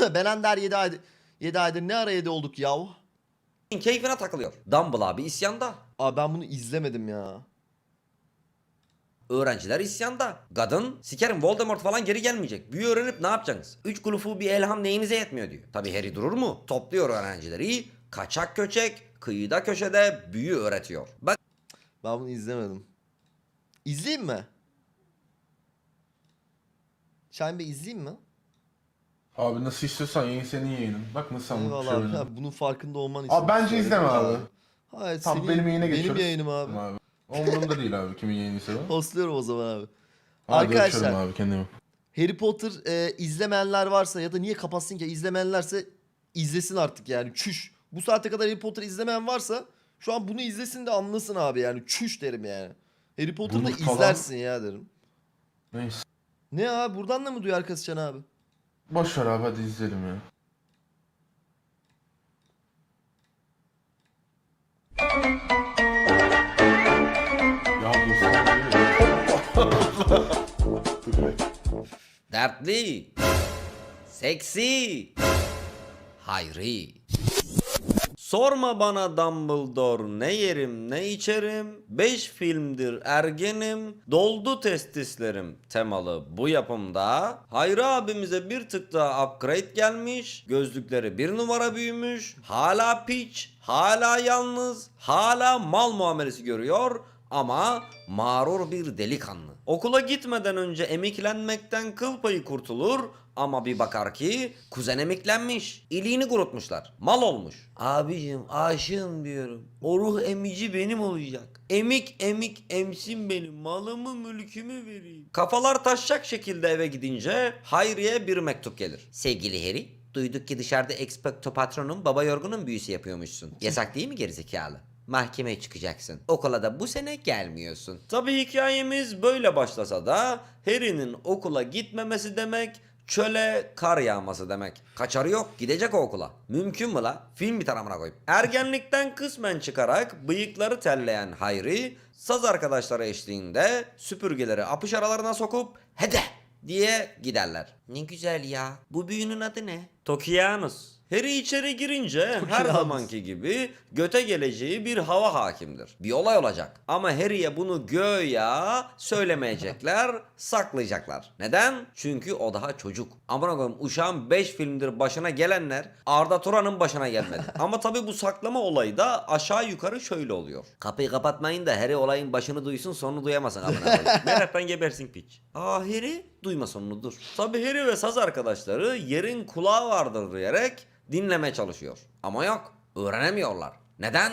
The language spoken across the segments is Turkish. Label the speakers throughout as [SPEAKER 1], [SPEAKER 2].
[SPEAKER 1] ben Ender 7 aydır 7 aydır ne ara 7 olduk yav?
[SPEAKER 2] keyfine takılıyor. Dumble abi isyanda.
[SPEAKER 1] Abi ben bunu izlemedim ya.
[SPEAKER 2] Öğrenciler isyanda. Kadın sikerim Voldemort falan geri gelmeyecek. Büyü öğrenip ne yapacaksınız? Üç kulufu bir elham neyinize yetmiyor diyor. Tabi Harry durur mu? Topluyor öğrencileri. Kaçak köçek kıyıda köşede büyü öğretiyor. Bak
[SPEAKER 1] Ben bunu izlemedim. İzleyeyim mi? Şahin Bey izleyeyim mi?
[SPEAKER 3] Abi nasıl istiyorsan yayın senin yayının. Bak nasıl
[SPEAKER 1] Eyvallah abi. Ha, bunun farkında olman için.
[SPEAKER 3] Abi bence
[SPEAKER 1] söyledim
[SPEAKER 3] izleme abi.
[SPEAKER 1] Hayır
[SPEAKER 3] Tamam
[SPEAKER 1] senin-
[SPEAKER 3] benim yayına
[SPEAKER 1] Benim
[SPEAKER 3] geçiyoruz.
[SPEAKER 1] yayınım abi.
[SPEAKER 3] Abi. Umurumda değil abi kimin yayınıysa o.
[SPEAKER 1] Hostluyorum o zaman abi.
[SPEAKER 3] Hadi
[SPEAKER 1] Arkadaşlar
[SPEAKER 3] abi kendimi.
[SPEAKER 1] Harry Potter e, izlemeyenler varsa ya da niye kapatsın ki izlemeyenlerse izlesin artık yani çüş. Bu saate kadar Harry Potter izlemeyen varsa şu an bunu izlesin de anlasın abi yani çüş derim yani. Harry Potter'ı da
[SPEAKER 3] Bunu falan-
[SPEAKER 1] izlersin ya derim.
[SPEAKER 3] Neyse.
[SPEAKER 1] Ne abi buradan da mı duyar kasacaksın abi?
[SPEAKER 3] Boş ver abi hadi izleyelim ya. Ya bu
[SPEAKER 2] dertli, seksi, hayri. Sorma bana Dumbledore ne yerim ne içerim Beş filmdir ergenim Doldu testislerim temalı bu yapımda Hayri abimize bir tık daha upgrade gelmiş Gözlükleri bir numara büyümüş Hala piç Hala yalnız Hala mal muamelesi görüyor ama mağrur bir delikanlı. Okula gitmeden önce emiklenmekten kıl payı kurtulur ama bir bakar ki kuzen emiklenmiş. İliğini kurutmuşlar. Mal olmuş. Abicim aşığım diyorum. O ruh emici benim olacak. Emik emik emsin benim. Malımı mülkümü vereyim. Kafalar taşacak şekilde eve gidince Hayri'ye bir mektup gelir. Sevgili Harry, duyduk ki dışarıda expecto patronun baba yorgunun büyüsü yapıyormuşsun. Yasak değil mi gerizekalı? mahkemeye çıkacaksın. Okula da bu sene gelmiyorsun. Tabii hikayemiz böyle başlasa da Harry'nin okula gitmemesi demek çöle kar yağması demek. Kaçarı yok gidecek o okula. Mümkün mü la? Film bir tarafına koyup. Ergenlikten kısmen çıkarak bıyıkları telleyen Hayri saz arkadaşları eşliğinde süpürgeleri apış aralarına sokup hede diye giderler. Ne güzel ya. Bu büyünün adı ne? Tokianus. Harry içeri girince her
[SPEAKER 1] Tokianus.
[SPEAKER 2] zamanki gibi göte geleceği bir hava hakimdir. Bir olay olacak. Ama Harry'e bunu göya söylemeyecekler, saklayacaklar. Neden? Çünkü o daha çocuk. Aman koyayım uşağın 5 filmdir başına gelenler Arda Turan'ın başına gelmedi. Ama tabi bu saklama olayı da aşağı yukarı şöyle oluyor. Kapıyı kapatmayın da Harry olayın başını duysun sonunu duyamasın amına koyayım. Meraktan gebersin piç. Aa Harry duyma sonunu dur. Tabi Harry ve saz arkadaşları yerin kulağı vardır diyerek dinlemeye çalışıyor. Ama yok öğrenemiyorlar. Neden?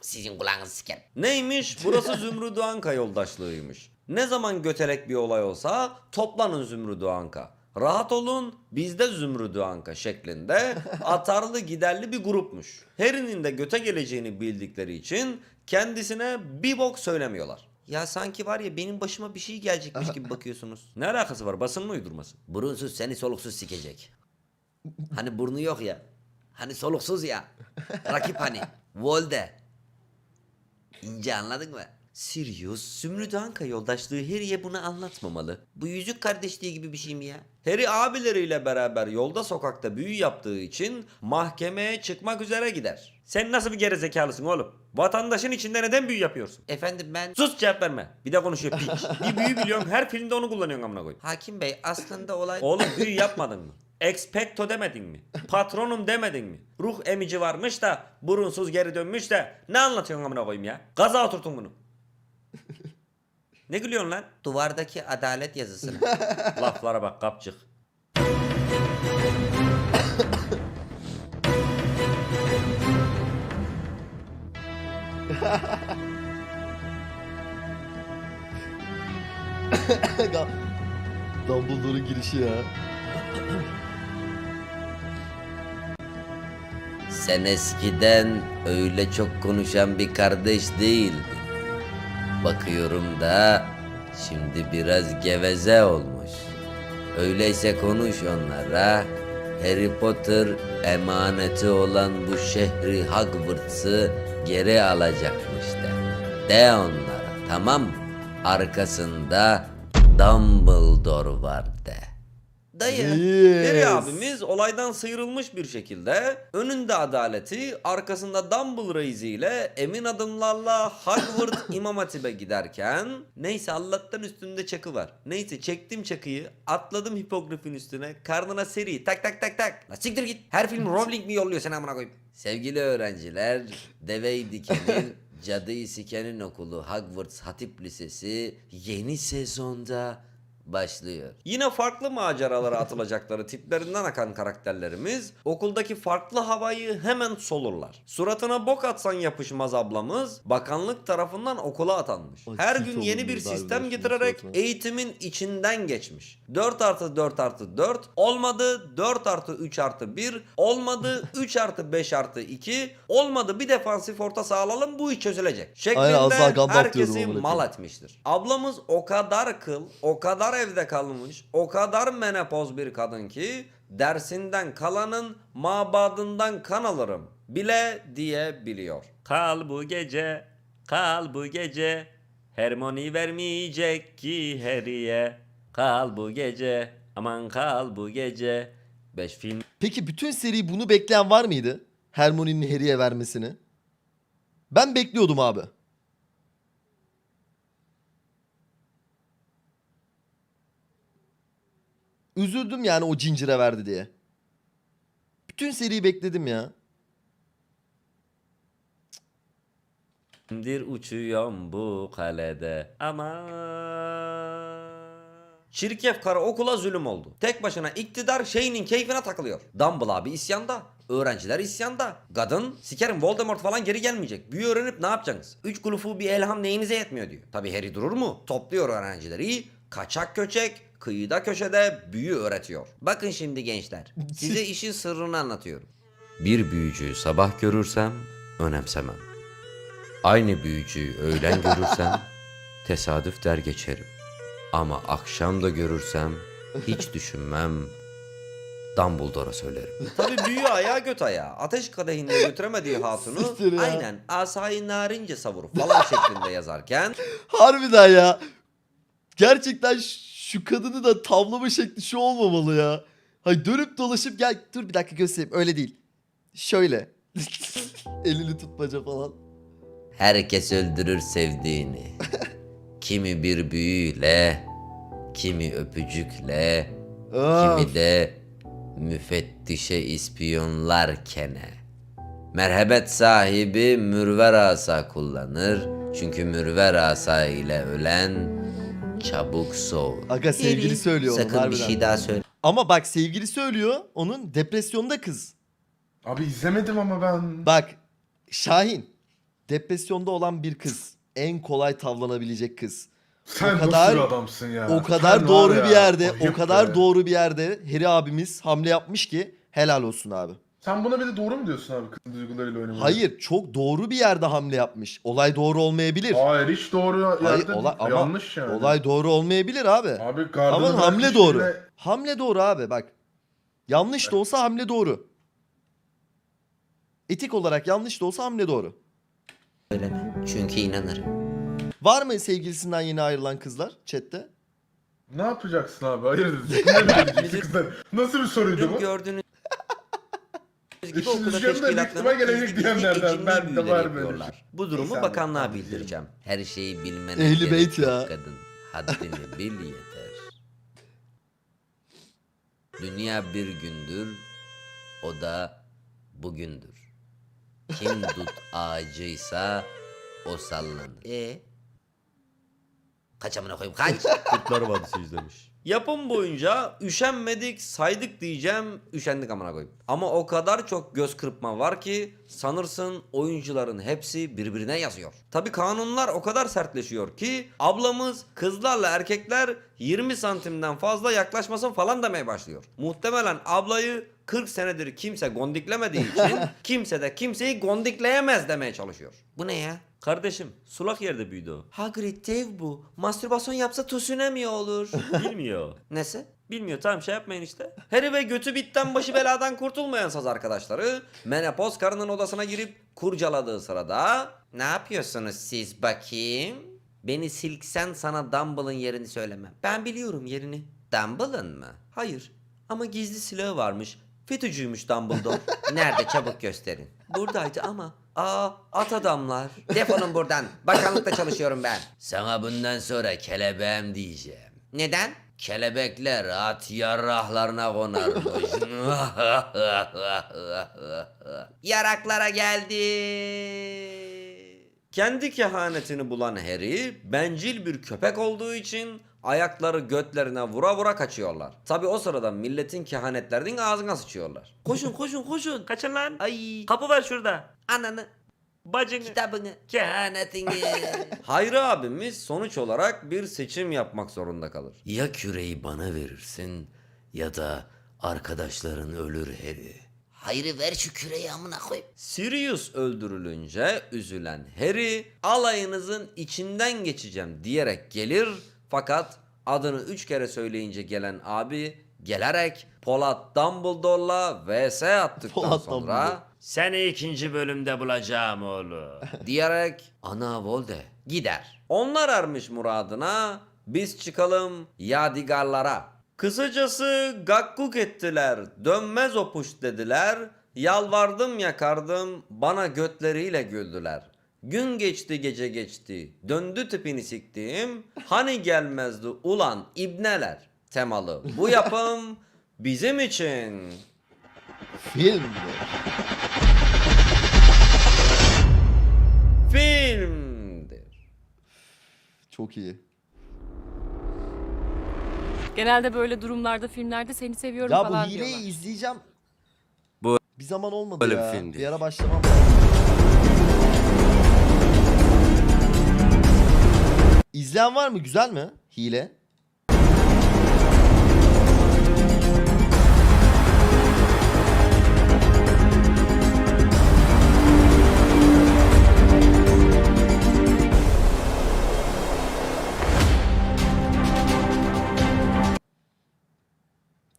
[SPEAKER 2] Sizin kulağınızı siker. Neymiş? Burası Zümrüdü Anka yoldaşlığıymış. Ne zaman götelek bir olay olsa toplanın Zümrüdü Anka. Rahat olun bizde Zümrüdü Anka şeklinde atarlı giderli bir grupmuş. Harry'nin de göte geleceğini bildikleri için kendisine bir bok söylemiyorlar. Ya sanki var ya benim başıma bir şey gelecekmiş gibi bakıyorsunuz. Ne alakası var basın mı uydurması? Burunsuz seni soluksuz sikecek. Hani burnu yok ya. Hani soluksuz ya. Rakip hani. Volde. İnce anladın mı? Sirius, Zümrüt Anka yoldaşlığı Harry'e bunu anlatmamalı. Bu yüzük kardeşliği gibi bir şey mi ya? Harry abileriyle beraber yolda sokakta büyü yaptığı için mahkemeye çıkmak üzere gider. Sen nasıl bir gerizekalısın oğlum? Vatandaşın içinde neden büyü yapıyorsun? Efendim ben... Sus cevap verme. Bir de konuşuyor piç. bir büyü biliyorsun her filmde onu kullanıyorsun amına koyayım. Hakim bey aslında olay... Oğlum büyü yapmadın mı? Expecto demedin mi? Patronum demedin mi? Ruh emici varmış da burunsuz geri dönmüş de ne anlatıyorsun amına koyayım ya? Gaza oturtun bunu. ne gülüyorsun lan? Duvardaki adalet yazısını. Laflara bak kapçık.
[SPEAKER 1] Dumbledore'un girişi ya.
[SPEAKER 2] Sen eskiden öyle çok konuşan bir kardeş değildin. Bakıyorum da şimdi biraz geveze olmuş. Öyleyse konuş onlara. Harry Potter emaneti olan bu şehri Hogwarts'ı geri alacakmış de. De onlara tamam mı? Arkasında Dumbledore var de. Dayı.
[SPEAKER 1] Yes.
[SPEAKER 2] Harry abimiz olaydan sıyrılmış bir şekilde önünde adaleti arkasında Dumbledore reiziyle emin adımlarla Hogwarts İmam Hatip'e giderken neyse Allah'tan üstünde çakı var. Neyse çektim çakıyı atladım hipogrifin üstüne karnına seri tak tak tak tak. La siktir git her film Rowling mi yolluyor sen amına koyayım. Sevgili öğrenciler Devey Diken'in Cadıyı Siken'in okulu Hogwarts Hatip Lisesi yeni sezonda başlıyor. Yine farklı maceralara atılacakları tiplerinden akan karakterlerimiz okuldaki farklı havayı hemen solurlar. Suratına bok atsan yapışmaz ablamız bakanlık tarafından okula atanmış.
[SPEAKER 1] Ay,
[SPEAKER 2] Her gün yeni bir sistem getirerek
[SPEAKER 1] suratına.
[SPEAKER 2] eğitimin içinden geçmiş. 4 artı 4 artı 4 olmadı 4 artı 3 artı 1 olmadı 3 artı 5 artı 2 olmadı bir defansif orta saha alalım bu iş çözülecek.
[SPEAKER 1] Aynen,
[SPEAKER 2] Şeklinde
[SPEAKER 1] gambap
[SPEAKER 2] herkesi mal etmiştir. Ablamız o kadar kıl, o kadar evde kalmış, o kadar menopoz bir kadın ki dersinden kalanın mabadından kan alırım bile diyebiliyor. Kal bu gece, kal bu gece, Hermione vermeyecek ki Harry'e. Kal bu gece, aman kal bu gece. 5 film
[SPEAKER 1] Peki bütün seri bunu bekleyen var mıydı? Hermione'nin Harry'e vermesini. Ben bekliyordum abi. Üzüldüm yani o Ginger'e verdi diye. Bütün seriyi bekledim ya.
[SPEAKER 2] Dir uçuyorum bu kalede ama Çirkef kara okula zulüm oldu. Tek başına iktidar şeyinin keyfine takılıyor. Dumble abi isyanda. Öğrenciler isyanda. Kadın sikerim Voldemort falan geri gelmeyecek. Büyü öğrenip ne yapacaksınız? Üç kulufu bir elham neyinize yetmiyor diyor. Tabi Harry durur mu? Topluyor öğrencileri. Kaçak köçek kıyıda köşede büyü öğretiyor. Bakın şimdi gençler. Size işin sırrını anlatıyorum. Bir büyücüyü sabah görürsem önemsemem. Aynı büyücüyü öğlen görürsem tesadüf der geçerim. Ama akşam da görürsem hiç düşünmem. Dumbledore'a söylerim. Tabi büyü ayağı göt ayağı. Ateş kadehinde götüremediği hatunu
[SPEAKER 1] Siktir ya.
[SPEAKER 2] aynen asayı narince savur falan şeklinde yazarken
[SPEAKER 1] Harbiden ya. Gerçekten ş- şu kadını da tavlama şekli şu olmamalı ya. Hay dönüp dolaşıp gel dur bir dakika göstereyim öyle değil. Şöyle. Elini tutmaca falan.
[SPEAKER 2] herkes öldürür sevdiğini. kimi bir büyüyle, kimi öpücükle, kimi de müfettişe ispiyonlarkene. Merhabet sahibi mürver asa kullanır. Çünkü mürver asa ile ölen çabuk soğur.
[SPEAKER 1] Aga sevgili söylüyor onu
[SPEAKER 2] Sakın bir
[SPEAKER 1] harbiden.
[SPEAKER 2] şey daha söyle.
[SPEAKER 1] Ama bak sevgili söylüyor onun depresyonda kız.
[SPEAKER 3] Abi izlemedim ama ben.
[SPEAKER 1] Bak Şahin depresyonda olan bir kız. En kolay tavlanabilecek kız.
[SPEAKER 3] Sen
[SPEAKER 1] o kadar-
[SPEAKER 3] nasıl bir adamsın ya?
[SPEAKER 1] o kadar
[SPEAKER 3] Sen
[SPEAKER 1] doğru
[SPEAKER 3] var ya,
[SPEAKER 1] bir yerde, o
[SPEAKER 3] ayıp
[SPEAKER 1] kadar
[SPEAKER 3] be.
[SPEAKER 1] doğru bir yerde Harry abimiz hamle yapmış ki helal olsun abi.
[SPEAKER 3] Sen buna bir de doğru mu diyorsun abi kızın duygularıyla oynamayı?
[SPEAKER 1] Hayır, çok doğru bir yerde hamle yapmış. Olay doğru olmayabilir.
[SPEAKER 3] Hayır hiç doğru yerde
[SPEAKER 1] Hayır, olay, ama
[SPEAKER 3] yanlış yani.
[SPEAKER 1] olay doğru olmayabilir abi.
[SPEAKER 3] Abi
[SPEAKER 1] Ama hamle doğru.
[SPEAKER 3] birine-
[SPEAKER 1] Hamle doğru abi bak. Yanlış da olsa hamle doğru. Etik olarak yanlış da olsa hamle doğru.
[SPEAKER 2] Söyleme. Çünkü inanırım.
[SPEAKER 1] Var mı sevgilisinden yeni ayrılan kızlar chatte?
[SPEAKER 3] Ne yapacaksın abi? Kızlar? Nasıl bir soruydu bu?
[SPEAKER 2] Gördüğünüz gibi
[SPEAKER 3] Düşünün
[SPEAKER 2] okulda
[SPEAKER 3] canım da büyük ihtimal
[SPEAKER 2] teşkilatların
[SPEAKER 3] gelecek diyenlerden. Ben de var böyle
[SPEAKER 2] yapıyorlar. Bu durumu
[SPEAKER 3] Neyse abi,
[SPEAKER 2] bakanlığa bildireceğim. Her şeyi bilmene
[SPEAKER 1] Ehli
[SPEAKER 2] gerek
[SPEAKER 1] beyt
[SPEAKER 2] yok
[SPEAKER 1] ya.
[SPEAKER 2] kadın. Haddini bil yeter. Dünya bir gündür, o da bugündür. Kim dut ağacıysa o sallanır. E Kaç amına koyayım kaç. Kurtlar Vadisi izlemiş. Yapım boyunca üşenmedik saydık diyeceğim üşendik amına koyayım. Ama o kadar çok göz kırpma var ki sanırsın oyuncuların hepsi birbirine yazıyor. Tabi kanunlar o kadar sertleşiyor ki ablamız kızlarla erkekler 20 santimden fazla yaklaşmasın falan demeye başlıyor. Muhtemelen ablayı 40 senedir kimse gondiklemediği için kimse de kimseyi gondikleyemez demeye çalışıyor. Bu ne ya? Kardeşim sulak yerde büyüdü o. Hagrid dev bu. Mastürbasyon yapsa tsunami olur. Bilmiyor. Nesi? Bilmiyor tamam şey yapmayın işte. Harry ve götü bitten başı beladan kurtulmayan saz arkadaşları menopoz karının odasına girip kurcaladığı sırada ne yapıyorsunuz siz bakayım? Beni silksen sana Dumble'ın yerini söylemem. Ben biliyorum yerini. Dumble'ın mı? Hayır. Ama gizli silahı varmış. FETÖ'cüymüş Dumbledore. Nerede çabuk gösterin. Buradaydı ama. Aa at adamlar. Defolun buradan. Bakanlıkta çalışıyorum ben. Sana bundan sonra kelebeğim diyeceğim. Neden? Kelebekler at yarrahlarına konarmış. Yaraklara geldi. Kendi kehanetini bulan Harry, bencil bir köpek olduğu için ayakları götlerine vura vura kaçıyorlar. Tabi o sırada milletin kehanetlerinin ağzına sıçıyorlar. Koşun koşun koşun.
[SPEAKER 4] Kaçın lan.
[SPEAKER 2] Ay
[SPEAKER 4] Kapı var şurada.
[SPEAKER 2] ananı
[SPEAKER 4] Bacını.
[SPEAKER 2] kitabını
[SPEAKER 4] Kehanetini.
[SPEAKER 2] Hayri abimiz sonuç olarak bir seçim yapmak zorunda kalır. Ya küreyi bana verirsin ya da arkadaşların ölür Harry.
[SPEAKER 4] Hayri ver şu küreği amına koy.
[SPEAKER 2] Sirius öldürülünce üzülen Harry alayınızın içinden geçeceğim diyerek gelir fakat adını üç kere söyleyince gelen abi gelerek Polat Dumbledore'la vs attıktan
[SPEAKER 1] Polat
[SPEAKER 2] sonra
[SPEAKER 1] Dumbledore.
[SPEAKER 4] Seni ikinci bölümde bulacağım oğlum.
[SPEAKER 2] diyerek ana volde gider. Onlar ermiş muradına biz çıkalım yadigarlara. Kısacası gakkuk ettiler dönmez o puş dediler. Yalvardım yakardım bana götleriyle güldüler. Gün geçti gece geçti döndü tipini siktiğim hani gelmezdi ulan ibneler temalı bu yapım bizim için.
[SPEAKER 1] Film.
[SPEAKER 2] Filmdir.
[SPEAKER 1] Çok iyi.
[SPEAKER 5] Genelde böyle durumlarda filmlerde seni seviyorum
[SPEAKER 1] Ya bu
[SPEAKER 5] falan
[SPEAKER 1] hileyi
[SPEAKER 5] diyorlar.
[SPEAKER 1] izleyeceğim.
[SPEAKER 2] Bu-
[SPEAKER 1] bir zaman olmadı
[SPEAKER 2] Böyle bir
[SPEAKER 1] ya.
[SPEAKER 2] film değil.
[SPEAKER 1] Bir ara başlamam lazım. İzleyen var mı? Güzel mi? Hile.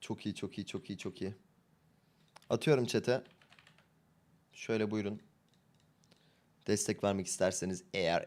[SPEAKER 1] Çok iyi, çok iyi, çok iyi, çok iyi. Atıyorum çete. Şöyle buyurun. Destek vermek isterseniz eğer